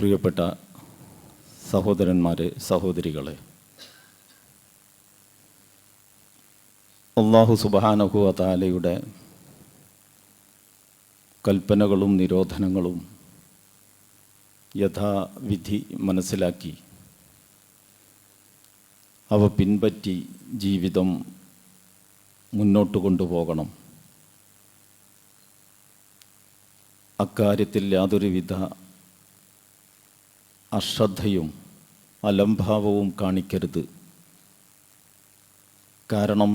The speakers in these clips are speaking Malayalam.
പ്രിയപ്പെട്ട സഹോദരന്മാരെ സഹോദരികളെ അള്ളാഹു സുബാനഹു അതാലയുടെ കൽപ്പനകളും നിരോധനങ്ങളും യഥാവിധി മനസ്സിലാക്കി അവ പിൻപറ്റി ജീവിതം മുന്നോട്ട് കൊണ്ടുപോകണം. അക്കാര്യത്തിൽ യാതൊരുവിധ അശ്രദ്ധയും അലംഭാവവും കാണിക്കരുത്. കാരണം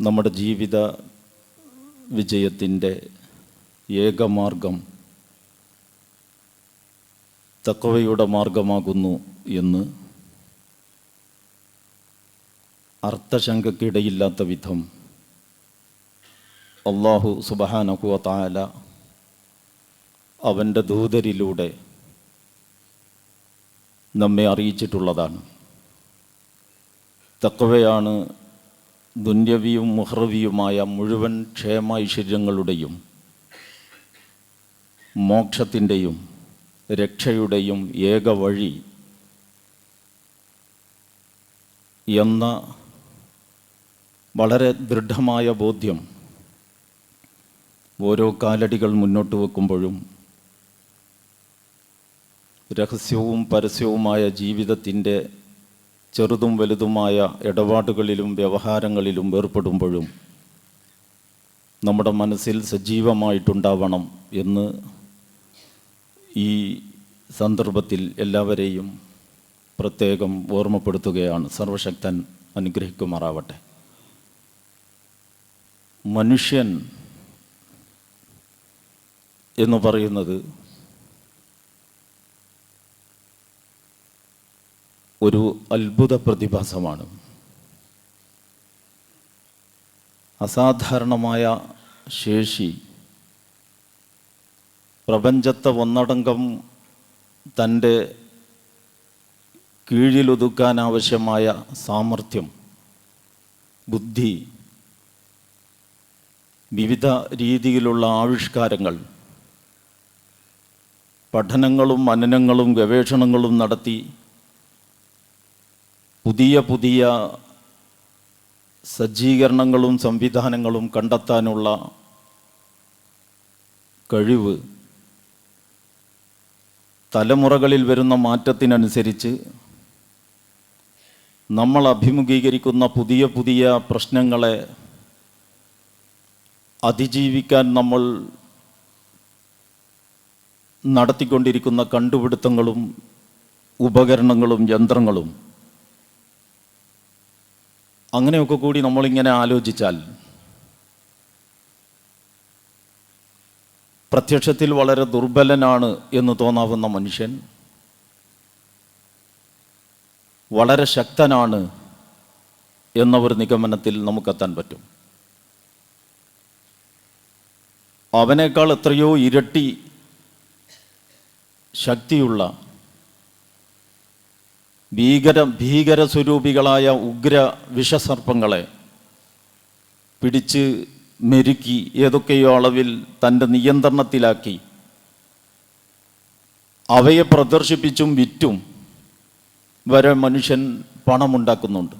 നമ്മുടെ ജീവിത വിജയത്തിന്റെ ഏകമാർഗം തക്കവയുടെ മാർഗമാകുന്നു എന്ന് അർത്ഥശങ്കക്കിടയില്ലാത്ത വിധം അള്ളാഹു സുബഹാനഹുവ താല അവന്റെ ദൂതരിലൂടെ നമ്മെ അറിയിച്ചിട്ടുള്ളതാണ്. തക്കവയാണ് ദുന്യവിയും മുഹ്റവിയുമായ മുഴുവൻ ക്ഷേമ ഐശ്വര്യങ്ങളുടെയും മോക്ഷത്തിന്റെയും രക്ഷയുടെയും ഏക വഴി എന്ന വളരെ ദൃഢമായ ബോധ്യം ഓരോ കാലടികൾ മുന്നോട്ട് വെക്കുമ്പോഴും രഹസ്യവും പരസ്യവുമായ ജീവിതത്തിന്റെ ചെറുതും വലുതുമായ ഇടപാടുകളിലും വ്യവഹാരങ്ങളിലും ഏർപ്പെടുമ്പോഴും നമ്മുടെ മനസ്സിൽ സജീവമായിട്ടുണ്ടാവണം എന്ന് ഈ സന്ദർഭത്തിൽ എല്ലാവരെയും പ്രത്യേകം ഓർമ്മപ്പെടുത്തുകയാണ് സർവശക്തൻ അനുഗ്രഹിക്കുമാറാവട്ടെ. മനുഷ്യൻ എന്ന് പറയുന്നത് ഒരു അത്ഭുത പ്രതിഭാസമാണ്. അസാധാരണമായ ശേഷി പ്രപഞ്ചത്തെ ഒന്നടങ്കം തന്റെ കീഴിലൊതുക്കാനാവശ്യമായ സാമർഥ്യം ബുദ്ധി വിവിധ രീതിയിലുള്ള ആവിഷ്കാരങ്ങൾ പഠനങ്ങളും മനനങ്ങളും ഗവേഷണങ്ങളും നടത്തി പുതിയ പുതിയ സജ്ജീകരണങ്ങളും സംവിധാനങ്ങളും കണ്ടെത്താനുള്ള കഴിവ് തലമുറകളിൽ വരുന്ന മാറ്റത്തിനനുസരിച്ച് നമ്മൾ അഭിമുഖീകരിക്കുന്ന പുതിയ പുതിയ പ്രശ്നങ്ങളെ അതിജീവിക്കാൻ നമ്മൾ നടത്തിക്കൊണ്ടിരിക്കുന്ന കണ്ടുപിടുത്തങ്ങളും ഉപകരണങ്ങളും യന്ത്രങ്ങളും അങ്ങനെയൊക്കെ കൂടി നമ്മളിങ്ങനെ ആലോചിച്ചാൽ പ്രത്യക്ഷത്തിൽ വളരെ ദുർബലനാണ് എന്ന് തോന്നാവുന്ന മനുഷ്യൻ വളരെ ശക്തനാണ് എന്ന ഒരു നിഗമനത്തിൽ നമുക്കെത്താൻ പറ്റും. അവനേക്കാൾ എത്രയോ ഇരട്ടി ശക്തിയുള്ള ഭീകര ഭീകര സ്വരൂപികളായ ഉഗ്ര വിഷസർപ്പങ്ങളെ പിടിച്ച് മെരുക്കി ഏതൊക്കെയോ അളവിൽ തന്റെ നിയന്ത്രണത്തിലാക്കി. അവയെ പ്രദർശിപ്പിച്ചും വിറ്റും വരെ മനുഷ്യൻ പണമുണ്ടാക്കുന്നുണ്ട്.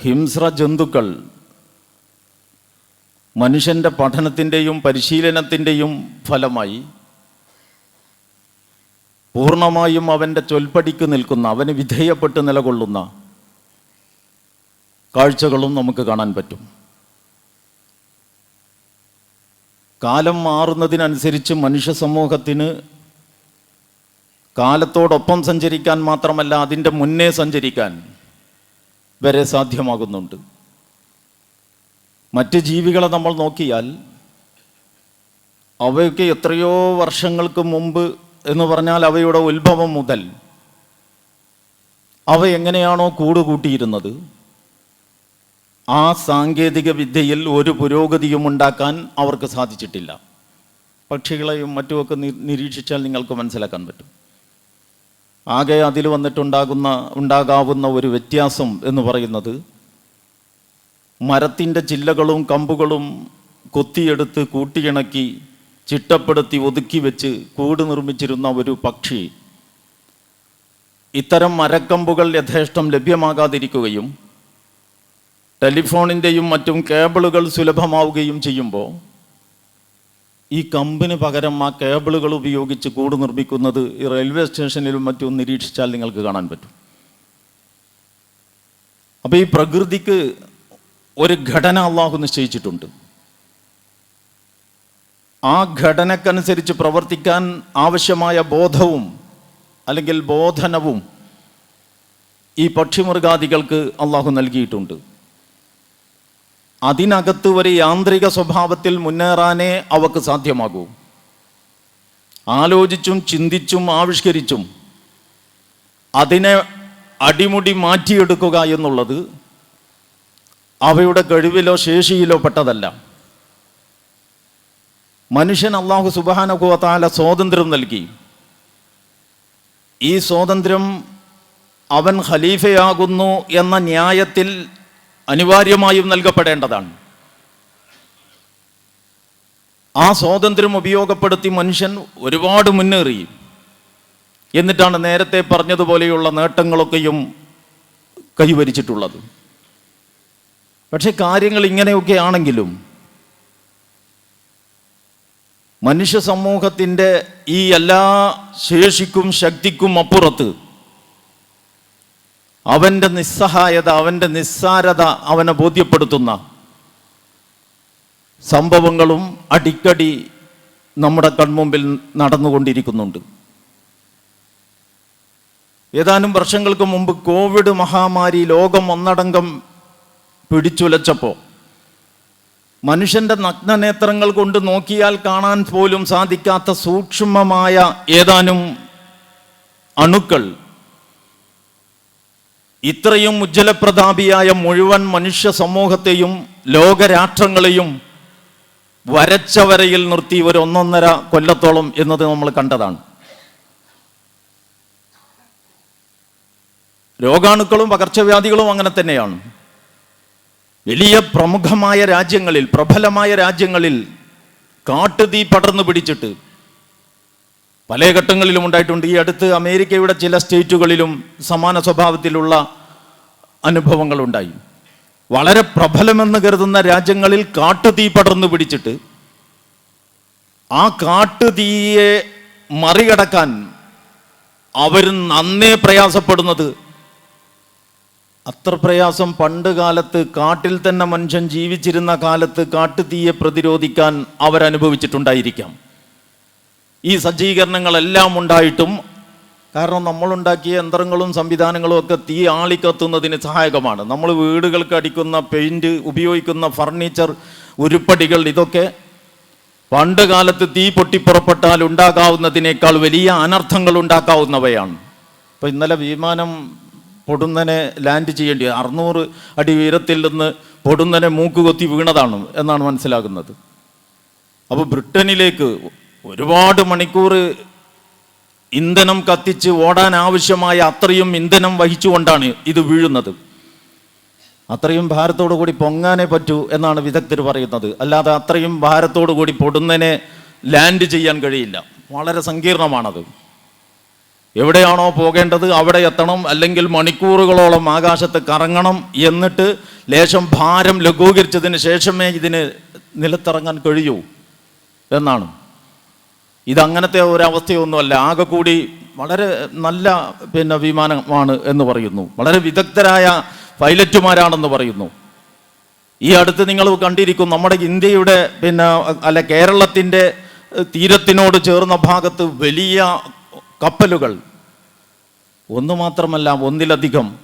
ഹിംസ്ര ജന്തുക്കൾ മനുഷ്യന്റെ പഠനത്തിന്റെയും പരിശീലനത്തിന്റെയും ഫലമായി പൂർണമായും അവന്റെ ചൊൽപ്പടിക്ക് നിൽക്കുന്ന അവന് വിധേയപ്പെട്ട് നിലകൊള്ളുന്ന കാഴ്ചകളും നമുക്ക് കാണാൻ പറ്റും. കാലം മാറുന്നതിനനുസരിച്ച് മനുഷ്യ സമൂഹത്തിന് കാലത്തോടൊപ്പം സഞ്ചരിക്കാൻ മാത്രമല്ല അതിന്റെ മുന്നേ സഞ്ചരിക്കാൻ വരെ സാധ്യമാകുന്നുണ്ട്. മറ്റ് ജീവികളെ നമ്മൾ നോക്കിയാൽ അവയൊക്കെ എത്രയോ വർഷങ്ങൾക്ക് മുമ്പ് എന്ന് പറഞ്ഞാൽ അവയുടെ ഉത്ഭവം മുതൽ അവ എങ്ങനെയാണോ കൂടുകൂട്ടിയിരുന്നത് ആ സാങ്കേതിക വിദ്യയിൽ ഒരു പുരോഗതിയും ഉണ്ടാക്കാൻ അവർക്ക് സാധിച്ചിട്ടില്ല. പക്ഷികളെയും മറ്റുമൊക്കെ നിരീക്ഷിച്ചാൽ നിങ്ങൾക്ക് മനസ്സിലാക്കാൻ പറ്റും. ആകെ അതിൽ വന്നിട്ടുണ്ടാകുന്ന ഉണ്ടാകാവുന്ന ഒരു വ്യത്യാസം എന്ന് പറയുന്നത് മരത്തിന്റെ ചില്ലകളും കമ്പുകളും കൊത്തിയെടുത്ത് കൂട്ടിയിണക്കി ചിട്ടപ്പെടുത്തി ഒതുക്കി വെച്ച് കൂട് നിർമ്മിച്ചിരുന്ന ഒരു പക്ഷി. ഇത്തരം മരക്കമ്പുകൾ യഥേഷ്ടം ലഭ്യമാകാതിരിക്കുകയും ടെലിഫോണിന്റെയും മറ്റും കേബിളുകൾ സുലഭമാവുകയും ചെയ്യുമ്പോൾ ഈ കമ്പിന് പകരം ആ കേബിളുകൾ ഉപയോഗിച്ച് കൂട് നിർമ്മിക്കുന്നത് ഈ റെയിൽവേ സ്റ്റേഷനിലും മറ്റും നിരീക്ഷിച്ചാൽ നിങ്ങൾക്ക് കാണാൻ പറ്റും. അപ്പോൾ ഈ പ്രകൃതിക്ക് ഒരു ഘടന അള്ളാഹു നിശ്ചയിച്ചിട്ടുണ്ട്. ആ ഘടനക്കനുസരിച്ച് പ്രവർത്തിക്കാൻ ആവശ്യമായ ബോധവും അല്ലെങ്കിൽ ബോധനവും ഈ പക്ഷിമൃഗാദികൾക്ക് അള്ളാഹു നൽകിയിട്ടുണ്ട്. അതിനകത്ത് ഒരു യാന്ത്രിക സ്വഭാവത്തിൽ മുന്നേറാനേ അവക്ക് സാധ്യമാകൂ. ആലോചിച്ചും ചിന്തിച്ചും ആവിഷ്കരിച്ചും അതിനെ അടിമുടി മാറ്റിയെടുക്കുക എന്നുള്ളത് അവയുടെ കഴിവിലോ ശേഷിയിലോ പെട്ടതല്ല. മനുഷ്യൻ അള്ളാഹു സുബാനുഭവത്താല സ്വാതന്ത്ര്യം നൽകി. ഈ സ്വാതന്ത്ര്യം അവൻ ഖലീഫയാകുന്നു എന്ന ന്യായത്തിൽ അനിവാര്യമായും നൽകപ്പെടേണ്ടതാണ്. ആ സ്വാതന്ത്ര്യം ഉപയോഗപ്പെടുത്തി മനുഷ്യൻ ഒരുപാട് മുന്നേറി. എന്നിട്ടാണ് നേരത്തെ പറഞ്ഞതുപോലെയുള്ള നേട്ടങ്ങളൊക്കെയും കൈവരിച്ചിട്ടുള്ളത്. പക്ഷെ കാര്യങ്ങൾ ഇങ്ങനെയൊക്കെ ആണെങ്കിലും മനുഷ്യ സമൂഹത്തിന്റെ ഈ എല്ലാ ശേഷിക്കും ശക്തിക്കും അപ്പുറത്ത് അവന്റെ നിസ്സഹായത അവന്റെ നിസ്സാരത അവനെ ബോധ്യപ്പെടുത്തുന്ന സംഭവങ്ങളും അടിക്കടി നമ്മുടെ കൺമുമ്പിൽ നടന്നുകൊണ്ടിരിക്കുന്നുണ്ട്. ഏതാനും വർഷങ്ങൾക്ക് മുമ്പ് കോവിഡ് മഹാമാരി ലോകം ഒന്നടങ്കം പിടിച്ചുലച്ചപ്പോൾ മനുഷ്യന്റെ നഗ്നനേത്രങ്ങൾ കൊണ്ട് നോക്കിയാൽ കാണാൻ പോലും സാധിക്കാത്ത സൂക്ഷ്മമായ ഏതാനും അണുക്കൾ. ഇത്രയും ഉജ്ജ്വലപ്രതാപിയായ മുഴുവൻ മനുഷ്യ സമൂഹത്തെയും ലോകരാഷ്ട്രങ്ങളെയും വരച്ചവരയിൽ നിർത്തി ഒരു ഒന്നൊന്നര കൊല്ലത്തോളം എന്നത് നമ്മൾ കണ്ടതാണ്. രോഗാണുക്കളും പകർച്ചവ്യാധികളും അങ്ങനെ തന്നെയാണ്. വലിയ പ്രമുഖമായ രാജ്യങ്ങളിൽ പ്രബലമായ രാജ്യങ്ങളിൽ കാട്ടുതീ പടർന്നു പിടിച്ചിട്ട് പല ഘട്ടങ്ങളിലും ഉണ്ടായിട്ടുണ്ട്. ഈ അടുത്ത് അമേരിക്കയുടെ ചില സ്റ്റേറ്റുകളിലും സമാന സ്വഭാവത്തിലുള്ള അനുഭവങ്ങൾ ഉണ്ടായി. വളരെ പ്രബലമെന്ന് കരുതുന്ന രാജ്യങ്ങളിൽ കാട്ടുതീ പടർന്നു പിടിച്ചിട്ട് ആ കാട്ടുതീയെ മറികടക്കാൻ അവർ നന്നേ പ്രയാസപ്പെടുന്നത് അത്ര പ്രയാസം പണ്ട് കാലത്ത് കാട്ടിൽ തന്നെ മനുഷ്യൻ ജീവിച്ചിരുന്ന കാലത്ത് കാട്ടുതീയെ പ്രതിരോധിക്കാൻ അവരനുഭവിച്ചിട്ടുണ്ടായിരിക്കാം. ഈ സജ്ജീകരണങ്ങളെല്ലാം ഉണ്ടായിട്ടും കാരണം നമ്മളുണ്ടാക്കിയ യന്ത്രങ്ങളും സംവിധാനങ്ങളും ഒക്കെ തീ ആളിക്കത്തുന്നതിന് സഹായകമാണ്. നമ്മൾ വീടുകൾക്ക് അടിക്കുന്ന പെയിന്റ് ഉപയോഗിക്കുന്ന ഫർണിച്ചർ ഉരുപ്പടികൾ ഇതൊക്കെ പണ്ട് കാലത്ത് തീ പൊട്ടിപ്പുറപ്പെട്ടാൽ ഉണ്ടാകാവുന്നതിനേക്കാൾ വലിയ അനർത്ഥങ്ങൾ ഉണ്ടാക്കാവുന്നവയാണ്. ഇപ്പം ഇന്നലെ വിമാനം പൊടുന്നനെ ലാൻഡ് ചെയ്യേണ്ടി അറുന്നൂറ് അടി ഉയരത്തിൽ നിന്ന് പൊടുന്നനെ മൂക്കുകൊത്തി വീണതാണ് എന്നാണ് മനസ്സിലാകുന്നത്. അപ്പോൾ ബ്രിട്ടനിലേക്ക് ഒരുപാട് മണിക്കൂർ ഇന്ധനം കത്തിച്ച് ഓടാൻ ആവശ്യമായ അത്രയും ഇന്ധനം വഹിച്ചുകൊണ്ടാണ് ഇത് വീഴുന്നത്. അത്രയും ഭാരത്തോടു കൂടി പൊങ്ങാനേ പറ്റൂ എന്നാണ് വിദഗ്ധർ പറയുന്നത്. അല്ലാതെ അത്രയും ഭാരത്തോടു കൂടി പൊടുന്നനെ ലാൻഡ് ചെയ്യാൻ കഴിയില്ല. വളരെ സങ്കീർണമാണത്. എവിടെയാണോ പോകേണ്ടത് അവിടെ എത്തണം അല്ലെങ്കിൽ മണിക്കൂറുകളോളം ആകാശത്ത് കറങ്ങണം എന്നിട്ട് ലേശം ഭാരം ലഘൂകരിച്ചതിന് ശേഷമേ ഇതിന് നിലത്തിറങ്ങാൻ കഴിയൂ എന്നാണ്. ഇതങ്ങനത്തെ ഒരവസ്ഥയൊന്നുമല്ല. ആകെ കൂടി വളരെ നല്ല പിന്നെ വിമാനമാണ് എന്ന് പറയുന്നു. വളരെ വിദഗ്ധരായ പൈലറ്റുമാരാണെന്ന് പറയുന്നു. ഈ അടുത്ത് നിങ്ങൾ കണ്ടിരിക്കും നമ്മുടെ ഇന്ത്യയുടെ പിന്നെ അല്ല കേരളത്തിന്റെ തീരത്തിനോട് ചേർന്ന ഭാഗത്ത് വലിയ കപ്പലുകൾ. ഒന്നു മാത്രമല്ല ഒന്നിലധികം.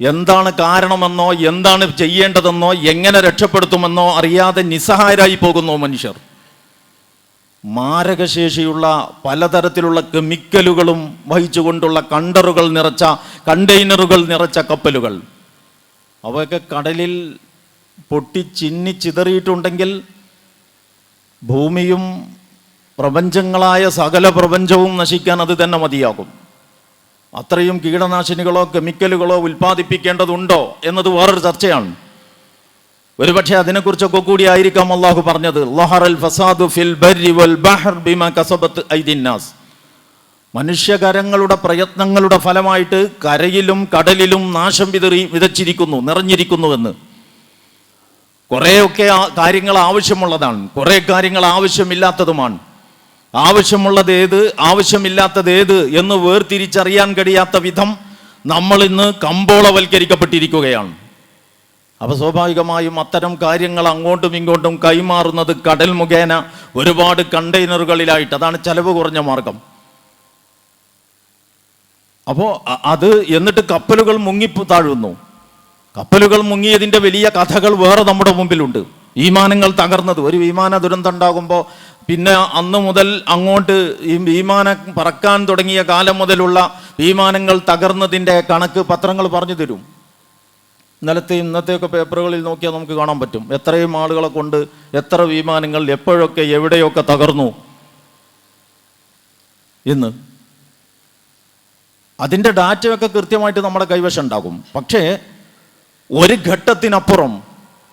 എന്താണ് കാരണമെന്നോ എന്താണ് ചെയ്യേണ്ടതെന്നോ എങ്ങനെ രക്ഷപ്പെടുത്തുമെന്നോ അറിയാതെ നിസ്സഹായരായി പോകുന്നു മനുഷ്യർ. മാരകശേഷിയുള്ള പലതരത്തിലുള്ള കെമിക്കലുകളും വഹിച്ചുകൊണ്ടുള്ള കണ്ടറുകൾ നിറച്ച കണ്ടെയ്നറുകൾ നിറച്ച കപ്പലുകൾ. അവയൊക്കെ കടലിൽ പൊട്ടി ചിന്നി ചിതറിയിട്ടുണ്ടെങ്കിൽ ഭൂമിയും പ്രപഞ്ചങ്ങളായ സകല പ്രപഞ്ചവും നശിക്കാൻ അത് തന്നെ മതിയാകും. അത്രയും കീടനാശിനികളോ കെമിക്കലുകളോ ഉൽപ്പാദിപ്പിക്കേണ്ടതുണ്ടോ എന്നത് വേറൊരു ചർച്ചയാണ്. ഒരുപക്ഷെ അതിനെക്കുറിച്ചൊക്കെ കൂടി ആയിരിക്കാം അള്ളാഹു പറഞ്ഞത്. ഫസാദു ഫിൽ വൽ മനുഷ്യകരങ്ങളുടെ പ്രയത്നങ്ങളുടെ ഫലമായിട്ട് കരയിലും കടലിലും നാശം വിതറി വിതച്ചിരിക്കുന്നു നിറഞ്ഞിരിക്കുന്നുവെന്ന് കുറേയൊക്കെ കാര്യങ്ങൾ ആവശ്യമുള്ളതാണ്. കുറേ കാര്യങ്ങൾ ആവശ്യമില്ലാത്തതുമാണ്. ആവശ്യമുള്ളത് ഏത് ആവശ്യമില്ലാത്തത് ഏത് എന്ന് വേർതിരിച്ചറിയാൻ കഴിയാത്ത വിധം നമ്മൾ ഇന്ന് കമ്പോളവൽക്കരിക്കപ്പെട്ടിരിക്കുകയാണ്. അപ്പോൾ സ്വാഭാവികമായും അത്തരം കാര്യങ്ങൾ അങ്ങോട്ടും ഇങ്ങോട്ടും കൈമാറുന്നത് കടൽ മുഖേന ഒരുപാട് കണ്ടെയ്നറുകളിലായിട്ട്. അതാണ് ചെലവ് കുറഞ്ഞ മാർഗം. അപ്പോൾ അത് എന്നിട്ട് കപ്പലുകൾ മുങ്ങി താഴുന്നു. കപ്പലുകൾ മുങ്ങിയതിന്റെ വലിയ കഥകൾ വേറെ നമ്മുടെ മുമ്പിലുണ്ട്. വിമാനങ്ങൾ തകർന്നത്. ഒരു വിമാന ദുരന്തം ഉണ്ടാകുമ്പോൾ പിന്നെ അന്ന് മുതൽ അങ്ങോട്ട് ഈ വിമാനം പറക്കാൻ തുടങ്ങിയ കാലം മുതലുള്ള വിമാനങ്ങൾ തകർന്നതിന്റെ കണക്ക് പത്രങ്ങൾ പറഞ്ഞു തരും. ഇന്നലത്തെ ഇന്നത്തെയൊക്കെ പേപ്പറുകളിൽ നോക്കിയാൽ നമുക്ക് കാണാൻ പറ്റും. എത്രയും ആളുകളെ കൊണ്ട് എത്ര വിമാനങ്ങൾ എപ്പോഴൊക്കെ എവിടെയൊക്കെ തകർന്നു ഇന്ന് അതിന്റെ ഡാറ്റയൊക്കെ കൃത്യമായിട്ട് നമ്മുടെ കൈവശം ഉണ്ടാകും. പക്ഷേ ഒരു ഘട്ടത്തിനപ്പുറം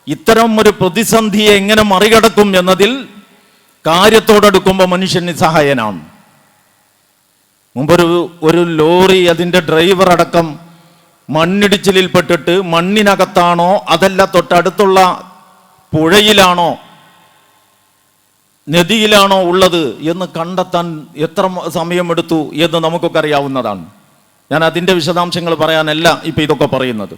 ഇത്തരം ഒരു പ്രതിസന്ധിയെ എങ്ങനെ മറികടക്കും എന്നതിൽ കാര്യത്തോടെടുക്കുമ്പോൾ മനുഷ്യൻ നിസ്സഹായനാണ് മുമ്പൊരു ഒരു ലോറി അതിന്റെ ഡ്രൈവർ അടക്കം മണ്ണിടിച്ചിലിൽപ്പെട്ടിട്ട് മണ്ണിനകത്താണോ അതല്ല തൊട്ടടുത്തുള്ള പുഴയിലാണോ നദിയിലാണോ ഉള്ളത് എന്ന് കണ്ടെത്താൻ എത്ര സമയമെടുത്തു എന്ന് നമുക്കൊക്കെ അറിയാവുന്നതാണ്. ഞാൻ അതിന്റെ വിശദാംശങ്ങൾ പറയാനല്ല ഇപ്പം ഇതൊക്കെ പറയുന്നത്.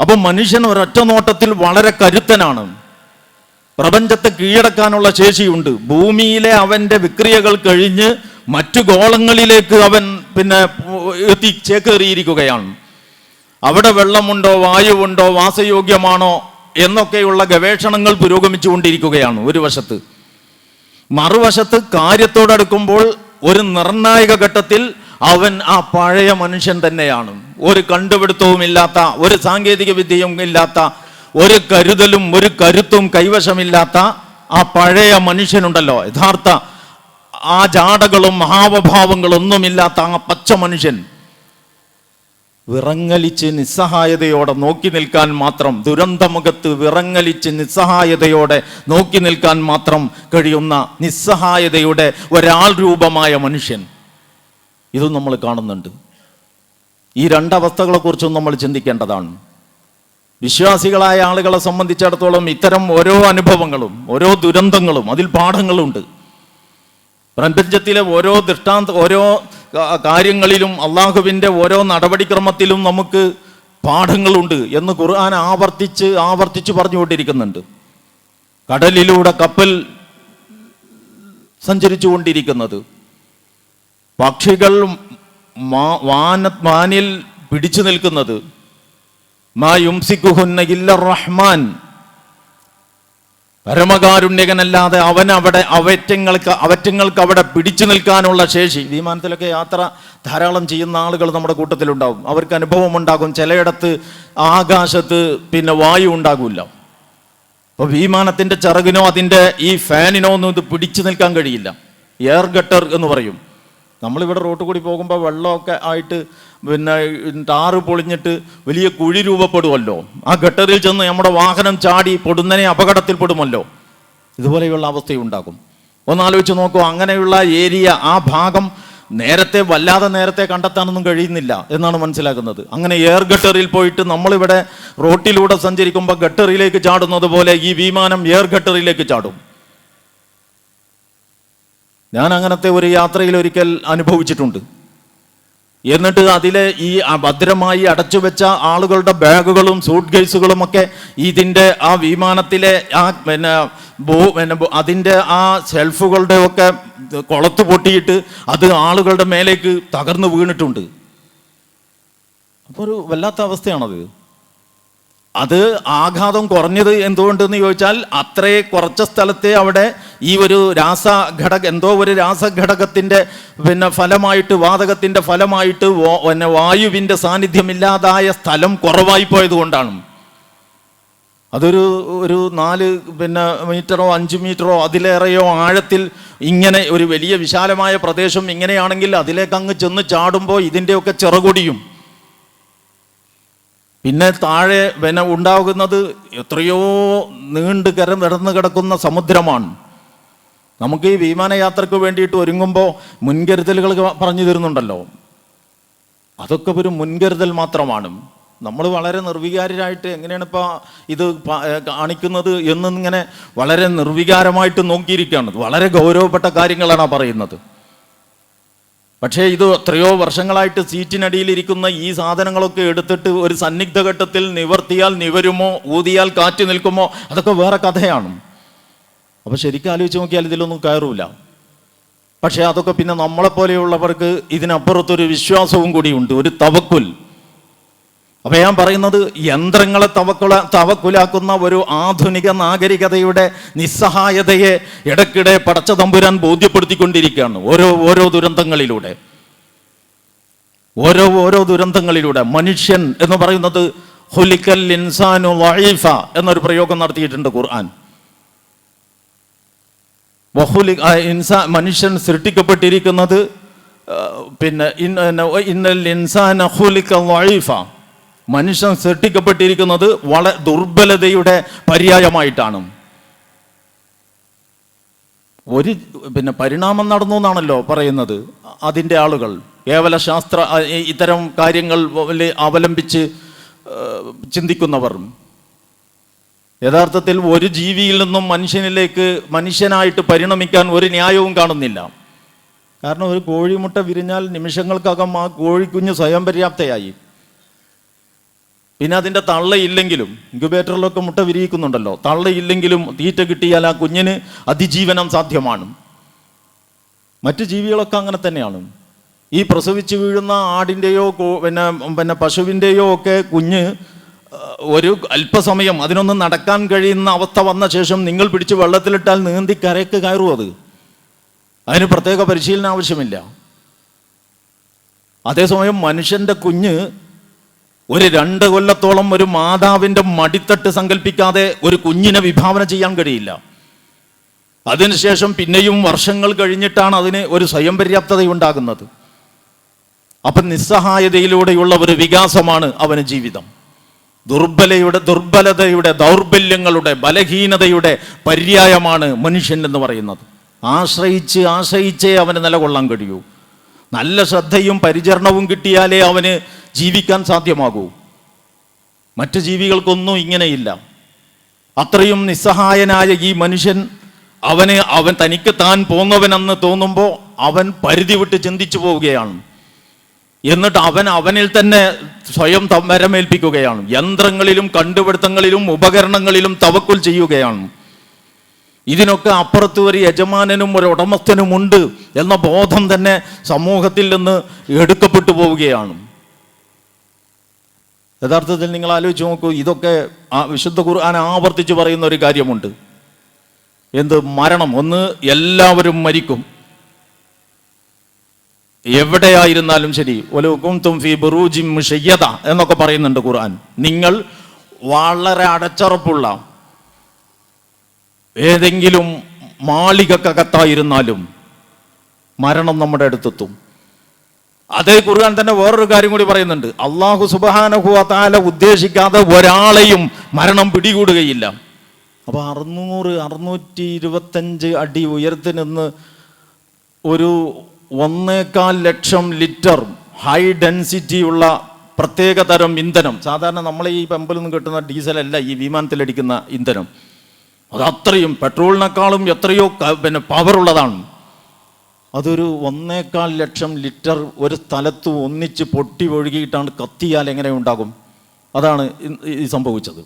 അപ്പം മനുഷ്യൻ ഒരൊറ്റ നോട്ടത്തിൽ വളരെ കരുത്തനാണ്. പ്രപഞ്ചത്തെ കീഴടക്കാനുള്ള ശേഷിയുണ്ട്. ഭൂമിയിലെ അവന്റെ വിക്രിയകൾ കഴിഞ്ഞ് മറ്റു ഗോളങ്ങളിലേക്ക് അവൻ പിന്നെ എത്തി ചേക്കേറിയിരിക്കുകയാണ്. അവിടെ വെള്ളമുണ്ടോ വായുവുണ്ടോ വാസയോഗ്യമാണോ എന്നൊക്കെയുള്ള ഗവേഷണങ്ങൾ പുരോഗമിച്ചുകൊണ്ടിരിക്കുകയാണ് ഒരു വശത്ത്. മറുവശത്ത് കാര്യത്തോടടുക്കുമ്പോൾ ഒരു നിർണായക ഘട്ടത്തിൽ അവൻ ആ പഴയ മനുഷ്യൻ തന്നെയാണ്. ഒരു കണ്ടുപിടുത്തവും ഇല്ലാത്ത ഒരു സാങ്കേതിക വിദ്യയും ഇല്ലാത്ത ഒരു കരുതലും ഒരു കരുത്തും കൈവശമില്ലാത്ത ആ പഴയ മനുഷ്യനുണ്ടല്ലോ. യഥാർത്ഥ ആ ജാടകളും മഹാവഭാവങ്ങളൊന്നുമില്ലാത്ത ആ പച്ച മനുഷ്യൻ. വിറങ്ങലിച്ച് നിസ്സഹായതയോടെ നോക്കി നിൽക്കാൻ മാത്രം ദുരന്തമുഖത്ത് വിറങ്ങലിച്ച് നിസ്സഹായതയോടെ നോക്കി നിൽക്കാൻ മാത്രം കഴിയുന്ന നിസ്സഹായതയുടെ ഒരാൾ രൂപമായ മനുഷ്യൻ. ഇതും നമ്മൾ കാണുന്നുണ്ട്. ഈ രണ്ടവസ്ഥകളെക്കുറിച്ചും നമ്മൾ ചിന്തിക്കേണ്ടതാണ്. വിശ്വാസികളായ ആളുകളെ സംബന്ധിച്ചിടത്തോളം ഇത്തരം ഓരോ അനുഭവങ്ങളും ഓരോ ദുരന്തങ്ങളും അതിൽ പാഠങ്ങളുണ്ട്. പ്രപഞ്ചത്തിലെ ഓരോ ദൃഷ്ടാന്ത ഓരോ കാര്യങ്ങളിലും അള്ളാഹുവിന്റെ ഓരോ നടപടിക്രമത്തിലും നമുക്ക് പാഠങ്ങളുണ്ട് എന്ന് ഖുർആൻ ആവർത്തിച്ച് ആവർത്തിച്ച് പറഞ്ഞുകൊണ്ടിരിക്കുന്നുണ്ട്. കടലിലൂടെ കപ്പൽ സഞ്ചരിച്ചു കൊണ്ടിരിക്കുന്നത് പക്ഷികൾ വാന വാനിൽ പിടിച്ചു നിൽക്കുന്നത്. മാ ഇല്ല റഹ്മാൻ. പരമകാരുണ്യകനല്ലാതെ അവൻ അവിടെ അവറ്റങ്ങൾക്ക് അവറ്റങ്ങൾക്ക് അവിടെ പിടിച്ചു നിൽക്കാനുള്ള ശേഷി. വിമാനത്തിലൊക്കെ യാത്ര ധാരാളം ചെയ്യുന്ന ആളുകൾ നമ്മുടെ കൂട്ടത്തിലുണ്ടാവും. അവർക്ക് അനുഭവം ഉണ്ടാകും. ചിലയിടത്ത് ആകാശത്ത് പിന്നെ വായു ഉണ്ടാകില്ല. അപ്പോൾ വിമാനത്തിന്റെ ചിറകിനോ അതിന്റെ ഈ ഫാനിനോ ഒന്നും ഇത് പിടിച്ചു നിൽക്കാൻ കഴിയില്ല. എയർ ഗട്ടർ എന്ന് പറയും. നമ്മളിവിടെ റോട്ട് കൂടി പോകുമ്പോൾ വെള്ളമൊക്കെ ആയിട്ട് പിന്നെ ടാറ് പൊളിഞ്ഞിട്ട് വലിയ കുഴി രൂപപ്പെടുമല്ലോ. ആ ഗട്ടറിൽ ചെന്ന് നമ്മുടെ വാഹനം ചാടി പൊടുന്നനെ അപകടത്തിൽപ്പെടുമല്ലോ ഇതുപോലെയുള്ള അവസ്ഥയുണ്ടാകും ഒന്നാലോചിച്ച് നോക്കൂ അങ്ങനെയുള്ള ഏരിയ ആ ഭാഗം നേരത്തെ വല്ലാതെ നേരത്തെ കണ്ടെത്താനൊന്നും കഴിയുന്നില്ല എന്നാണ് മനസ്സിലാക്കുന്നത്. അങ്ങനെ എയർ ഗട്ടറിൽ പോയിട്ട് നമ്മളിവിടെ റോട്ടിലൂടെ സഞ്ചരിക്കുമ്പോൾ ഗട്ടറിലേക്ക് ചാടുന്നത് പോലെ ഈ വിമാനം എയർ ഗട്ടറിലേക്ക് ചാടും. ഞാൻ അങ്ങനത്തെ ഒരു യാത്രയിൽ ഒരിക്കൽ അനുഭവിച്ചിട്ടുണ്ട്. എന്നിട്ട് അതിലെ ഈ ഭദ്രമായി അടച്ചു വെച്ച ആളുകളുടെ ബാഗുകളും സൂട്ട് കേസുകളും ഒക്കെ ഇതിന്റെ ആ വിമാനത്തിലെ ആ പിന്നെ ബോ പിന്നെ അതിന്റെ ആ ഷെൽഫുകളുടെ ഒക്കെ കൊളത്ത് പൊട്ടിയിട്ട് അത് ആളുകളുടെ മേലേക്ക് തകർന്നു വീണിട്ടുണ്ട്. അപ്പോൾ ഒരു വല്ലാത്ത അവസ്ഥയാണത്. അത് ആഘാതം കുറഞ്ഞത് എന്തുകൊണ്ടെന്ന് ചോദിച്ചാൽ അത്രേ കുറച്ച സ്ഥലത്തെ അവിടെ ഈ ഒരു രാസഘടക എന്തോ ഒരു രാസഘടകത്തിന്റെ പിന്നെ ഫലമായിട്ട് വാതകത്തിന്റെ ഫലമായിട്ട് പിന്നെ വായുവിന്റെ സാന്നിധ്യമില്ലാതായ സ്ഥലം കുറവായി പോയത് കൊണ്ടാണ് അതൊരു ഒരു നാല് പിന്നെ മീറ്ററോ അഞ്ച് മീറ്ററോ അതിലേറെയോ ആഴത്തിൽ ഇങ്ങനെ ഒരു വലിയ വിശാലമായ പ്രദേശം ഇങ്ങനെയാണെങ്കിൽ അതിലേക്ക് അങ്ങ് ചെന്ന് ചാടുമ്പോൾ ഇതിന്റെയൊക്കെ ചിറകൊടിയും പിന്നെ താഴെ വന ഉണ്ടാകുന്നത് എത്രയോ നീണ്ടു കരം നിറന്നു കിടക്കുന്ന സമുദ്രമാണ്. നമുക്ക് ഈ വിമാനയാത്രക്ക് വേണ്ടിയിട്ട് ഒരുങ്ങുമ്പോൾ മുൻകരുതലുകൾ പറഞ്ഞു തരുന്നുണ്ടല്ലോ. അതൊക്കെ ഒരു മുൻകരുതൽ മാത്രമാണ്. നമ്മൾ വളരെ നിർവികാരരായിട്ട് എങ്ങനെയാണ് ഇപ്പോൾ ഇത് കാണിക്കുന്നത് എന്നിങ്ങനെ വളരെ നിർവികാരമായിട്ട് നോക്കിയിരിക്കുകയാണ്. വളരെ ഗൗരവപ്പെട്ട കാര്യങ്ങളാണ് പറയുന്നത്. പക്ഷേ ഇത് എത്രയോ വർഷങ്ങളായിട്ട് സീറ്റിനടിയിലിരിക്കുന്ന ഈ സാധനങ്ങളൊക്കെ എടുത്തിട്ട് ഒരു സന്നിഗ്ധ ഘട്ടത്തിൽ നിവർത്തിയാൽ നിവരുമോ? ഊതിയാൽ കാറ്റ് നിൽക്കുമോ? അതൊക്കെ വേറെ കഥയാണ്. അപ്പോൾ ശരിക്കും ആലോചിച്ച് നോക്കിയാൽ ഇതിലൊന്നും കയറൂല. പക്ഷേ അതൊക്കെ പിന്നെ നമ്മളെപ്പോലെയുള്ളവർക്ക് ഇതിനപ്പുറത്തൊരു വിശ്വാസവും കൂടിയുണ്ട് ഒരു തവക്കുൽ. അപ്പൊ ഞാൻ പറയുന്നത് യന്ത്രങ്ങളെ തവക്കുല തവക്കുലാക്കുന്ന ഒരു ആധുനിക നാഗരികതയുടെ നിസ്സഹായതയെ ഇടയ്ക്കിടെ പടച്ച തമ്പുരാൻ ബോധ്യപ്പെടുത്തിക്കൊണ്ടിരിക്കുകയാണ് ഓരോ ഓരോ ദുരന്തങ്ങളിലൂടെ. ഓരോ ഓരോ ദുരന്തങ്ങളിലൂടെ. മനുഷ്യൻ എന്ന് പറയുന്നത് ഹുലിക്കൽ ഇൻസാനു വൈഫ എന്നൊരു പ്രയോഗം നടത്തിയിട്ടുണ്ട് ഖുർആൻ. വഹുലി ആ, ഇൻസാ മനുഷ്യൻ സൃഷ്ടിക്കപ്പെട്ടിരിക്കുന്നത് പിന്നെ ഇന്ന- ഇന്ന- ഇന്നൽ ഇൻസാൻ ഹുലിക വൈഫ മനുഷ്യൻ സൃഷ്ടിക്കപ്പെട്ടിരിക്കുന്നത് വളരെ ദുർബലതയുടെ പര്യായമായിട്ടാണ്. ഒരു പിന്നെ പരിണാമം നടന്നു എന്നാണല്ലോ പറയുന്നത് അതിന്റെ ആളുകൾ. കേവല ശാസ്ത്ര ഇത്തരം കാര്യങ്ങൾ അവലംബിച്ച് ചിന്തിക്കുന്നവർ. യഥാർത്ഥത്തിൽ ഒരു ജീവിയിൽ നിന്നും മനുഷ്യനിലേക്ക് മനുഷ്യനായിട്ട് പരിണമിക്കാൻ ഒരു ന്യായവും കാണുന്നില്ല. കാരണം ഒരു കോഴിമുട്ട വിരിഞ്ഞാൽ നിമിഷങ്ങൾക്കകം ആ കോഴിക്കുഞ്ഞ് സ്വയം പര്യാപ്തയായി. പിന്നെ അതിന്റെ തള്ളയില്ലെങ്കിലും ഇൻക്യുബേറ്ററിലൊക്കെ മുട്ട വിരിയിക്കുന്നുണ്ടല്ലോ. തള്ളയില്ലെങ്കിലും തീറ്റ കിട്ടിയാൽ ആ കുഞ്ഞിന് അതിജീവനം സാധ്യമാണ്. മറ്റ് ജീവികളൊക്കെ അങ്ങനെ തന്നെയാണ്. ഈ പ്രസവിച്ച് വീഴുന്ന ആടിന്റെയോ പിന്നെ പിന്നെ പശുവിന്റെയോ ഒക്കെ കുഞ്ഞ് ഒരു അല്പസമയം അതിനൊന്നും നടക്കാൻ കഴിയുന്ന അവസ്ഥ വന്ന ശേഷം നിങ്ങൾ പിടിച്ച് വെള്ളത്തിലിട്ടാൽ നീന്തി കരയ്ക്ക് കയറും അത്. അതിന് പ്രത്യേക പരിശീലനം ആവശ്യമില്ല. അതേസമയം മനുഷ്യന്റെ കുഞ്ഞ് ഒരു രണ്ട് കൊല്ലത്തോളം ഒരു മാതാവിന്റെ മടിത്തട്ട് സങ്കല്പിക്കാതെ ഒരു കുഞ്ഞിനെ വിഭാവന ചെയ്യാൻ കഴിയില്ല. അതിനുശേഷം പിന്നെയും വർഷങ്ങൾ കഴിഞ്ഞിട്ടാണ് അതിന് ഒരു സ്വയം പര്യാപ്തത ഉണ്ടാകുന്നത് അപ്പം നിസ്സഹായതയിലൂടെയുള്ള ഒരു വികാസമാണ് അവന് ജീവിതം. ദുർബലയുടെ ദുർബലതയുടെ ദൗർബല്യങ്ങളുടെ ബലഹീനതയുടെ പര്യായമാണ് മനുഷ്യൻ എന്ന് പറയുന്നത്. ആശ്രയിച്ച് ആശ്രയിച്ചേ അവന് നിലകൊള്ളാൻ കഴിയൂ. നല്ല ശ്രദ്ധയും പരിചരണവും കിട്ടിയാലേ അവന് ജീവിക്കാൻ സാധ്യമാകൂ. മറ്റു ജീവികൾക്കൊന്നും ഇങ്ങനെയില്ല. അത്രയും നിസ്സഹായനായ ഈ മനുഷ്യൻ അവന് അവൻ തനിക്ക് താൻ പോന്നവനെന്ന് തോന്നുമ്പോൾ അവൻ പരിധി വിട്ട് ചിന്തിച്ചു പോവുകയാണ്. എന്നിട്ട് അവൻ അവനിൽ തന്നെ സ്വയം വരമേൽപ്പിക്കുകയാണ്. യന്ത്രങ്ങളിലും കണ്ടുപിടുത്തങ്ങളിലും ഉപകരണങ്ങളിലും തവക്കുൽ ചെയ്യുകയാണ്. ഇതിനൊക്കെ അപ്പുറത്ത് ഒരു യജമാനനും ഒരു ഉടമസ്ഥനുമുണ്ട് എന്ന ബോധം തന്നെ സമൂഹത്തിൽ നിന്ന് എടുക്കപ്പെട്ടു പോവുകയാണ്. യഥാർത്ഥത്തിൽ നിങ്ങൾ ആലോചിച്ച് നോക്കൂ ഇതൊക്കെ ആ വിശുദ്ധ ഖുർആൻ ആവർത്തിച്ച് പറയുന്ന ഒരു കാര്യമുണ്ട്. എന്ത്? മരണം. ഒന്ന് എല്ലാവരും മരിക്കും. എവിടെയായിരുന്നാലും ശരി. ഒലുക്കും ഫി ബുറൂജിം ഷയ്യത എന്നൊക്കെ പറയുന്നുണ്ട് ഖുർആൻ. നിങ്ങൾ വളരെ അടച്ചുറപ്പുള്ള ഏതെങ്കിലും മാളികക്കകത്തായിരുന്നാലും മരണം നമ്മുടെ അടുത്തെത്തും. അതേ ഖുർആൻ തന്നെ വേറൊരു കാര്യം കൂടി പറയുന്നുണ്ട്. അള്ളാഹു സുബാനഹുവ താല ഉദ്ദേശിക്കാതെ ഒരാളെയും മരണം പിടികൂടുകയില്ല. അപ്പൊ അറുന്നൂറ് അറുന്നൂറ്റി ഇരുപത്തഞ്ച് അടി ഉയരത്തിൽ നിന്ന് ഒരു ഒന്നേകാൽ ലക്ഷം ലിറ്റർ ഹൈ ഡെൻസിറ്റി ഉള്ള പ്രത്യേക തരം ഇന്ധനം. സാധാരണ നമ്മൾ ഈ പമ്പിൽ നിന്ന് കിട്ടുന്ന ഡീസലല്ല ഈ വിമാനത്തിലടിക്കുന്ന ഇന്ധനം. അത് അത്രയും പെട്രോളിനേക്കാളും എത്രയോ പിന്നെ പവറുള്ളതാണ് അതൊരു ഒന്നേകാൽ ലക്ഷം ലിറ്റർ ഒരു സ്ഥലത്ത് ഒന്നിച്ച് പൊട്ടി ഒഴുകിയിട്ടാണ് കത്തിയാൽ എങ്ങനെ ഉണ്ടാകും? അതാണ് ഈ സംഭവിച്ചത്.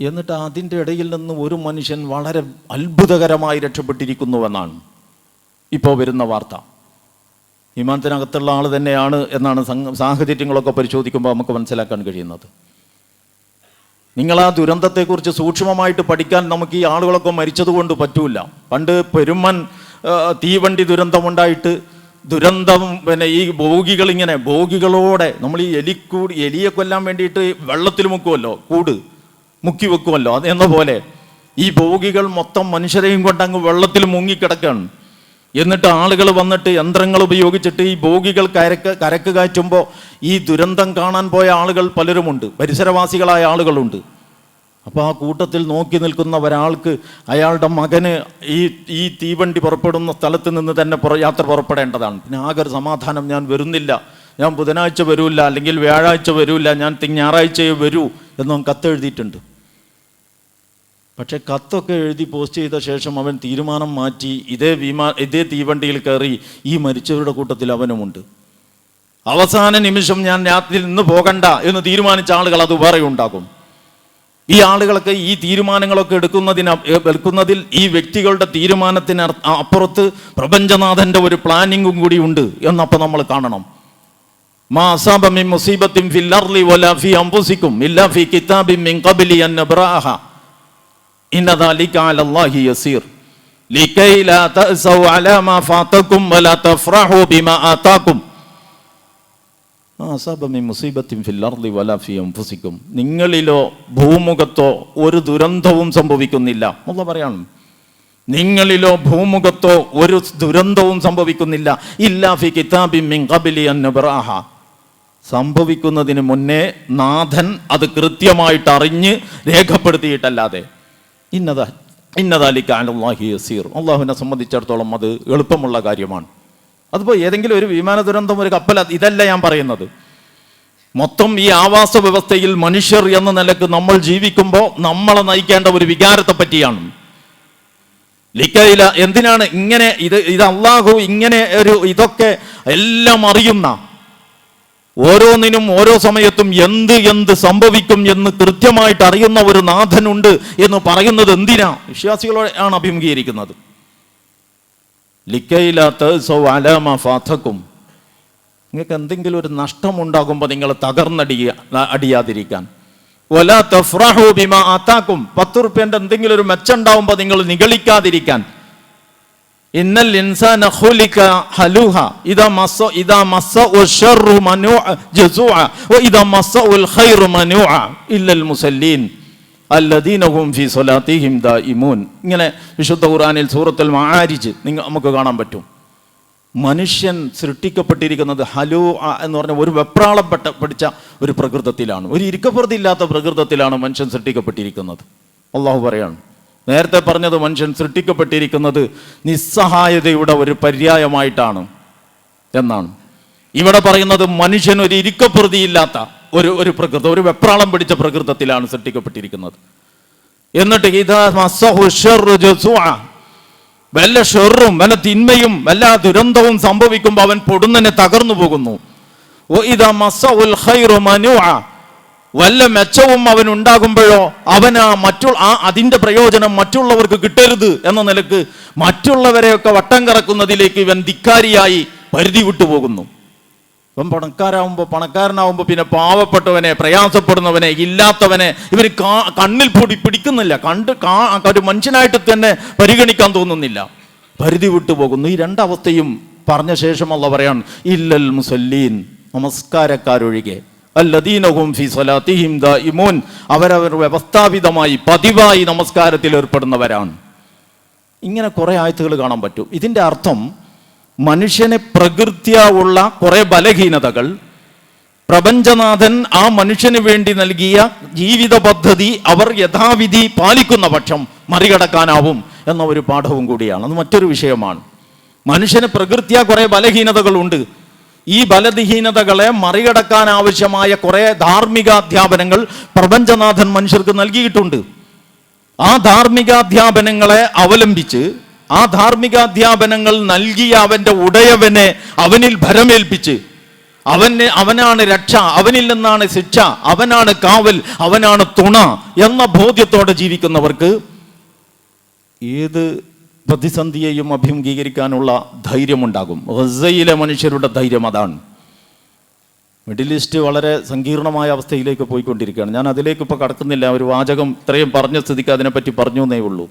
എന്നിട്ട് അതിന്റെ ഇടയിൽ നിന്ന് ഒരു മനുഷ്യൻ വളരെ അത്ഭുതകരമായി രക്ഷപ്പെട്ടിരിക്കുന്നുവെന്നാണ് ഇപ്പോൾ വരുന്ന വാർത്ത. വിമാനത്തിനകത്തുള്ള ആൾ തന്നെയാണ് എന്നാണ് സാഹചര്യങ്ങളൊക്കെ പരിശോധിക്കുമ്പോൾ നമുക്ക് മനസ്സിലാക്കാൻ കഴിയുന്നത്. നിങ്ങൾ ആ ദുരന്തത്തെക്കുറിച്ച് സൂക്ഷ്മമായിട്ട് പഠിക്കാൻ നമുക്ക് ഈ ആളുകളൊക്കെ മരിച്ചതുകൊണ്ട് പറ്റൂല. പണ്ട് പെരുമൻ തീവണ്ടി ദുരന്തമുണ്ടായിട്ട് ദുരന്തം പിന്നെ ഈ ഭോഗികൾ ഇങ്ങനെ ഭോഗികളോടെ നമ്മൾ ഈ എലിക്കൂട് എലിയെ കൊല്ലാൻ വേണ്ടിയിട്ട് വെള്ളത്തിൽ മുക്കുമല്ലോ കൂട് മുക്കി വെക്കുമല്ലോ അത് എന്ന പോലെ ഈ ഭോഗികൾ മൊത്തം മനുഷ്യരെയും കൊണ്ട് അങ്ങ് വെള്ളത്തിൽ മുങ്ങിക്കിടക്കുകയാണ് എന്നിട്ട് ആളുകൾ വന്നിട്ട് യന്ത്രങ്ങൾ ഉപയോഗിച്ചിട്ട് ഈ ബോഗികൾ കരക്ക് കരക്ക് കാറ്റുമ്പോൾ ഈ ദുരന്തം കാണാൻ പോയ ആളുകൾ പലരുമുണ്ട്. പരിസരവാസികളായ ആളുകളുണ്ട്. അപ്പോൾ ആ കൂട്ടത്തിൽ നോക്കി നിൽക്കുന്ന ഒരാൾക്ക് അയാളുടെ മകന് ഈ ഈ തീവണ്ടി പുറപ്പെടുന്ന സ്ഥലത്ത് നിന്ന് തന്നെ പുറ യാത്ര പുറപ്പെടേണ്ടതാണ്. പിന്നെ ആകെ ഒരു സമാധാനം ഞാൻ വരുന്നില്ല. ഞാൻ ബുധനാഴ്ച വരൂല്ല അല്ലെങ്കിൽ വ്യാഴാഴ്ച വരൂല്ല ഞാൻ ഞായറാഴ്ചയെ വരൂ എന്നും കത്തെഴുതിയിട്ടുണ്ട്. പക്ഷേ കത്തൊക്കെ എഴുതി പോസ്റ്റ് ചെയ്ത ശേഷം അവൻ തീരുമാനം മാറ്റി ഇതേ വിമാ ഇതേ തീവണ്ടിയിൽ കയറി ഈ മരിച്ചവരുടെ കൂട്ടത്തിൽ അവനുമുണ്ട്. അവസാന നിമിഷം ഞാൻ രാത്രി നിന്ന് പോകണ്ട എന്ന് തീരുമാനിച്ച ആളുകൾ അത് വേറെ ഉണ്ടാകും ഈ ആളുകളൊക്കെ ഈ തീരുമാനങ്ങളൊക്കെ എടുക്കുന്നതിന് എടുക്കുന്നതിൽ ഈ വ്യക്തികളുടെ തീരുമാനത്തിന് അപ്പുറത്ത് പ്രപഞ്ചനാഥന്റെ ഒരു പ്ലാനിങ്ങും കൂടി ഉണ്ട് എന്നപ്പോൾ നമ്മൾ കാണണം. മാ ഫിൽ വലാ മിൻ അൻ ഇന്ന ദാലിക അലല്ലാഹി യസീർ. ലാ വലാ ബിമാ ആതാകും. അസാബമി നിങ്ങളിലോ ഭൂമുഖത്തോ ഒരു ദുരന്തവും സംഭവിക്കുന്നില്ല. മുള്ള പറയണം. നിങ്ങളിലോ ഭൂമുഖത്തോ ഒരു ദുരന്തവും സംഭവിക്കുന്നില്ല. ഇല്ലാഫി കിതാബി മിങ്കബിലി അന്നുബറാഹ സംഭവിക്കുന്നതിന് മുന്നേ നാഥൻ അത് കൃത്യമായിട്ട് അറിഞ്ഞ് രേഖപ്പെടുത്തിയിട്ടല്ലാതെ. ഇന്നതാ ഇന്നതാലിക്കാനുള്ളാഹി യസീർ. അള്ളാഹുവിനെ സംബന്ധിച്ചിടത്തോളം അത് എളുപ്പമുള്ള കാര്യമാണ്. അതിപ്പോൾ ഏതെങ്കിലും ഒരു വിമാന ദുരന്തം ഒരു കപ്പൽ ഇതല്ല ഞാൻ പറയുന്നത്. മൊത്തം ഈ ആവാസ വ്യവസ്ഥയിൽ മനുഷ്യർ എന്ന നിലയ്ക്ക് നമ്മൾ ജീവിക്കുമ്പോൾ നമ്മളെ നയിക്കേണ്ട ഒരു വികാരത്തെ പറ്റിയാണ്. ലിക്കയില എന്തിനാണ് ഇങ്ങനെ ഇത് ഇത് അള്ളാഹു ഇങ്ങനെ ഒരു ഇതൊക്കെ എല്ലാം അറിയുന്ന? ഓരോന്നിനും ഓരോ സമയത്തും എന്ത് എന്ത് സംഭവിക്കും എന്ന് കൃത്യമായിട്ട് അറിയുന്ന ഒരു നാഥനുണ്ട് എന്ന് പറയുന്നത് എന്തിനാ? വിശ്വാസികളോടെ ആണ് അഭിമുഖീകരിക്കുന്നത്. ലിക്കയിലാത്ത സൗ അലാമ ഫാഥക്കും. നിങ്ങൾക്ക് എന്തെങ്കിലും ഒരു നഷ്ടമുണ്ടാകുമ്പോൾ നിങ്ങൾ തകർന്നടിയ അടിയാതിരിക്കാൻ. ഒല ആത്താക്കും. പത്ത് റുപ്യന്റെ എന്തെങ്കിലും ഒരു മെച്ചുണ്ടാവുമ്പോൾ നിങ്ങൾ നിഗളിക്കാതിരിക്കാൻ. ഇന്നൽ ഇൻസാന ഖുലിക ഹലൂഹ. ഇദാ ഇദാ വ ഇദാ ഖൈറു ഇല്ലൽ മുസല്ലീൻ. അല്ലദീന ഫി സൊലാത്തിഹിം സ്വലാത്തിഹിം ദായിമൂൻ ഇങ്ങനെ വിശുദ്ധ ഖുർആനിൽ സൂറത്തുൽ മആരിജ് നിങ്ങൾ നമുക്ക് കാണാൻ പറ്റും. മനുഷ്യൻ സൃഷ്ടിക്കപ്പെട്ടിരിക്കുന്നത് ഹലോ എന്ന് പറഞ്ഞ ഒരു വെപ്രാളം പെട്ട പിടിച്ച ഒരു പ്രകൃതത്തിലാണ്. ഒരു ഇരിക്കപ്രതി ഇല്ലാത്ത പ്രകൃതത്തിലാണ് മനുഷ്യൻ സൃഷ്ടിക്കപ്പെട്ടിരിക്കുന്നത്. അള്ളാഹു പറയാണ് നേരത്തെ പറഞ്ഞത് മനുഷ്യൻ സൃഷ്ടിക്കപ്പെട്ടിരിക്കുന്നത് നിസ്സഹായതയുടെ ഒരു പര്യായമായിട്ടാണ്. എന്നാണ്. ഇവിടെ പറയുന്നത് മനുഷ്യൻ ഒരു ഇരിക്കപ്രതിയില്ലാത്ത ഒരു ഒരു പ്രകൃതം ഒരു വെപ്രാളം പിടിച്ച പ്രകൃതത്തിലാണ് സൃഷ്ടിക്കപ്പെട്ടിരിക്കുന്നത്. എന്നിട്ട് വല്ല ഷെറും വല്ല തിന്മയും വല്ല ദുരന്തവും സംഭവിക്കുമ്പോൾ അവൻ പൊടുന്നനെ തകർന്നു പോകുന്നു. വല്ല മെച്ചവും അവൻ ഉണ്ടാകുമ്പോഴോ അവൻ ആ മറ്റു ആ അതിന്റെ പ്രയോജനം മറ്റുള്ളവർക്ക് കിട്ടരുത് എന്ന നിലയ്ക്ക് മറ്റുള്ളവരെയൊക്കെ വട്ടം കറക്കുന്നതിലേക്ക് ഇവൻ ധിക്കാരിയായി പരിധി വിട്ടു പോകുന്നു ഇവൻ പണക്കാരാകുമ്പോൾ പണക്കാരനാവുമ്പോൾ പിന്നെ പാവപ്പെട്ടവനെ പ്രയാസപ്പെടുന്നവനെ ഇല്ലാത്തവനെ ഇവർ കണ്ണിൽ പൊടി പിടിക്കുന്നില്ല. കണ്ട് ഒരു മനുഷ്യനായിട്ട് തന്നെ പരിഗണിക്കാൻ തോന്നുന്നില്ല. പരിധി വിട്ടു പോകുന്നു. ഈ രണ്ടവസ്ഥയും പറഞ്ഞ ശേഷമുള്ള പറയാൻ ഇല്ലൽ മുസല്ലീൻ. നമസ്കാരക്കാരൊഴികെ. അല്ലദീനഹും ഫി സ്വലാത്തിഹിം ഇമോൻ അവരവർ വ്യവസ്ഥാപിതമായി പതിവായി നമസ്കാരത്തിൽ ഏർപ്പെടുന്നവരാണ്. ഇങ്ങനെ കുറേ ആയത്തുകൾ കാണാൻ പറ്റും. ഇതിന്റെ അർത്ഥം മനുഷ്യനെ പ്രകൃത്യ ഉള്ള കുറേ ബലഹീനതകൾ പ്രപഞ്ചനാഥൻ ആ മനുഷ്യന് വേണ്ടി നൽകിയ ജീവിത പദ്ധതി അവർ യഥാവിധി പാലിക്കുന്ന പക്ഷം മറികടക്കാനാവും എന്ന ഒരു പാഠവും കൂടിയാണ്. അത് മറ്റൊരു വിഷയമാണ്. മനുഷ്യന് പ്രകൃത്യ കുറേ ബലഹീനതകളുണ്ട്. ഈ ബലഹീനതകളെ മറികടക്കാൻ ആവശ്യമായ കുറേ ധാർമ്മികാധ്യാപനങ്ങൾ പ്രപഞ്ചനാഥൻ മനുഷ്യർക്ക് നൽകിയിട്ടുണ്ട്. ആ ധാർമ്മികാധ്യാപനങ്ങളെ അവലംബിച്ച് ആ ധാർമ്മികാധ്യാപനങ്ങൾ നൽകിയ അവന്റെ ഉടയവനെ അവനിൽ ഭരമേൽപ്പിച്ച്. അവന് അവനാണ് രക്ഷ അവനിൽ നിന്നാണ് ശിക്ഷ അവനാണ് കാവൽ അവനാണ് തുണ എന്ന ബോധ്യത്തോടെ ജീവിക്കുന്നവർക്ക് ഏത് പ്രതിസന്ധിയെയും അഭിമുഖീകരിക്കാനുള്ള ധൈര്യമുണ്ടാകും. ഗസയിലെ മനുഷ്യരുടെ ധൈര്യം അതാണ്. മിഡിൽ ഈസ്റ്റ് വളരെ സങ്കീർണമായ അവസ്ഥയിലേക്ക് പോയിക്കൊണ്ടിരിക്കുകയാണ്. ഞാൻ അതിലേക്ക് ഇപ്പോൾ കടക്കുന്നില്ല. ഒരു വാചകം ഇത്രയും പറഞ്ഞ സ്ഥിതിക്ക് അതിനെപ്പറ്റി പറഞ്ഞു എന്നേ ഉള്ളൂ.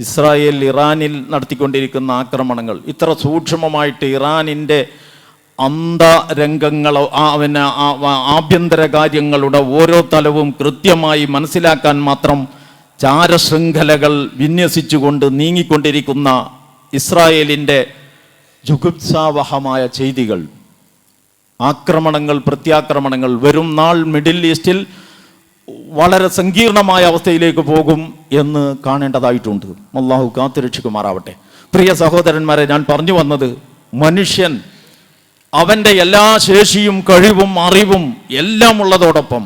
ഇസ്രായേൽ ഇറാനിൽ നടത്തിക്കൊണ്ടിരിക്കുന്ന ആക്രമണങ്ങൾ ഇത്ര സൂക്ഷ്മമായിട്ട് ഇറാനിന്റെ അന്തരംഗങ്ങളോ ആ പിന്നെ ആഭ്യന്തര കാര്യങ്ങളുടെ ഓരോ തലവും കൃത്യമായി മനസ്സിലാക്കാൻ മാത്രം ചാരശൃംഖലകൾ വിന്യസിച്ചുകൊണ്ട് നീങ്ങിക്കൊണ്ടിരിക്കുന്ന ഇസ്രായേലിന്റെ ജുഗുപ്സാവഹമായ ചെയ്തികൾ. ആക്രമണങ്ങൾ പ്രത്യാക്രമണങ്ങൾ. വരും നാൾ മിഡിൽ ഈസ്റ്റിൽ വളരെ സങ്കീർണമായ അവസ്ഥയിലേക്ക് പോകും എന്ന് കാണേണ്ടതായിട്ടുണ്ട്. അള്ളാഹു കാത്തുരക്ഷിക്കുമാറാവട്ടെ പ്രിയ സഹോദരന്മാരെ ഞാൻ പറഞ്ഞു വന്നത് മനുഷ്യൻ അവന്റെ എല്ലാ ശേഷിയും കഴിവും അറിവും എല്ലാം ഉള്ളതോടൊപ്പം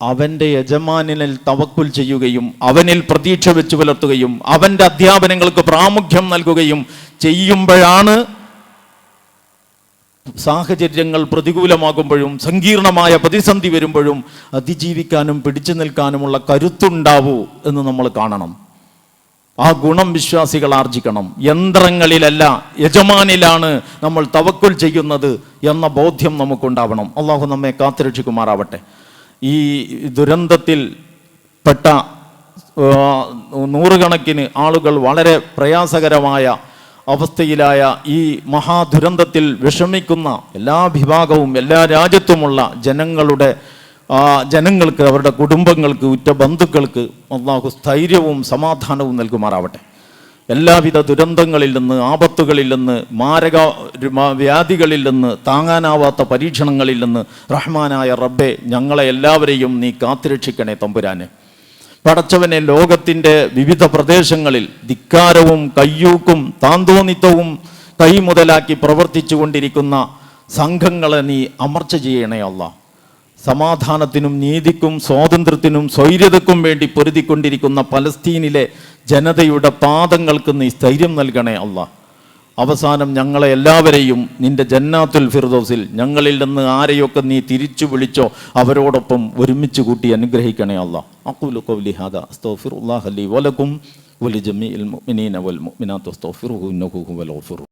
അവന്റെ യജമാനിനിൽ തവക്കുൽ ചെയ്യുകയും അവനിൽ പ്രതീക്ഷ വെച്ചു പുലർത്തുകയും അവന്റെ അധ്യാപനങ്ങൾക്ക് പ്രാമുഖ്യം നൽകുകയും ചെയ്യുമ്പോഴാണ് സാഹചര്യങ്ങൾ പ്രതികൂലമാകുമ്പോഴും സങ്കീർണമായ പ്രതിസന്ധി വരുമ്പോഴും അതിജീവിക്കാനും പിടിച്ചു നിൽക്കാനുമുള്ള കരുത്തുണ്ടാവൂ എന്ന് നമ്മൾ കാണണം. ആ ഗുണം വിശ്വാസികൾ ആർജിക്കണം. യന്ത്രങ്ങളിലല്ല യജമാനിലാണ് നമ്മൾ തവക്കുൽ ചെയ്യുന്നത് എന്ന ബോധ്യം നമുക്കുണ്ടാവണം. അള്ളാഹു നമ്മെ കാത്തുരക്ഷിക്കുമാറാവട്ടെ. ഈ ദുരന്തത്തിൽ പെട്ട നൂറുകണക്കിന് ആളുകൾ വളരെ പ്രയാസകരമായ അവസ്ഥയിലായ ഈ മഹാദുരന്തത്തിൽ വിഷമിക്കുന്ന എല്ലാ വിഭാഗവും എല്ലാ രാജ്യത്തുമുള്ള ജനങ്ങളുടെ ആ, ജനങ്ങൾക്ക് അവരുടെ കുടുംബങ്ങൾക്ക് ഉറ്റ ബന്ധുക്കൾക്ക് അള്ളാഹു സ്ഥൈര്യവും സമാധാനവും നൽകുമാറാവട്ടെ. എല്ലാവിധ ദുരന്തങ്ങളിൽ നിന്ന് ആപത്തുകളിൽ നിന്ന് മാരക വ്യാധികളിൽ നിന്ന് താങ്ങാനാവാത്ത പരീക്ഷണങ്ങളിൽ നിന്ന് റഹ്മാനായ റബ്ബെ ഞങ്ങളെ എല്ലാവരെയും നീ കാത്തുരക്ഷിക്കണേ തമ്പുരാനെ. പടച്ചവനെ ലോകത്തിന്റെ വിവിധ പ്രദേശങ്ങളിൽ ധിക്കാരവും കയ്യൂക്കും താന്തോന്നിത്വവും കൈമുതലാക്കി പ്രവർത്തിച്ചു കൊണ്ടിരിക്കുന്ന സംഘങ്ങളെ നീ അമർച്ച ചെയ്യണേ അല്ല. സമാധാനത്തിനും നീതിക്കും സ്വാതന്ത്ര്യത്തിനും സ്വൈര്യതക്കും വേണ്ടി പൊരുതിക്കൊണ്ടിരിക്കുന്ന പലസ്തീനിലെ ജനതയുടെ പാദങ്ങൾക്ക് നീ സ്ഥൈര്യം നൽകണേ അല്ല. അവസാനം ഞങ്ങളെ എല്ലാവരെയും നിന്റെ ജന്നാത്തുൽ ഫിർദോസിൽ ഞങ്ങളിൽ നിന്ന് ആരെയൊക്കെ നീ തിരിച്ചു വിളിച്ചോ അവരോടൊപ്പം ഒരുമിച്ച് കൂട്ടി അനുഗ്രഹിക്കണേ അല്ല. അഖൂലു ഖൗലി ഹാദാ അസ്തഗ്ഫിറുല്ലാഹ ലി വലക്കും വലിജമീഇൽ മുഅ്മിനീന വൽ മുഅ്മിനാത്ത് അസ്തഗ്ഫിറുഹു ഇന്നഹു ഹുവൽ ഗഫൂർ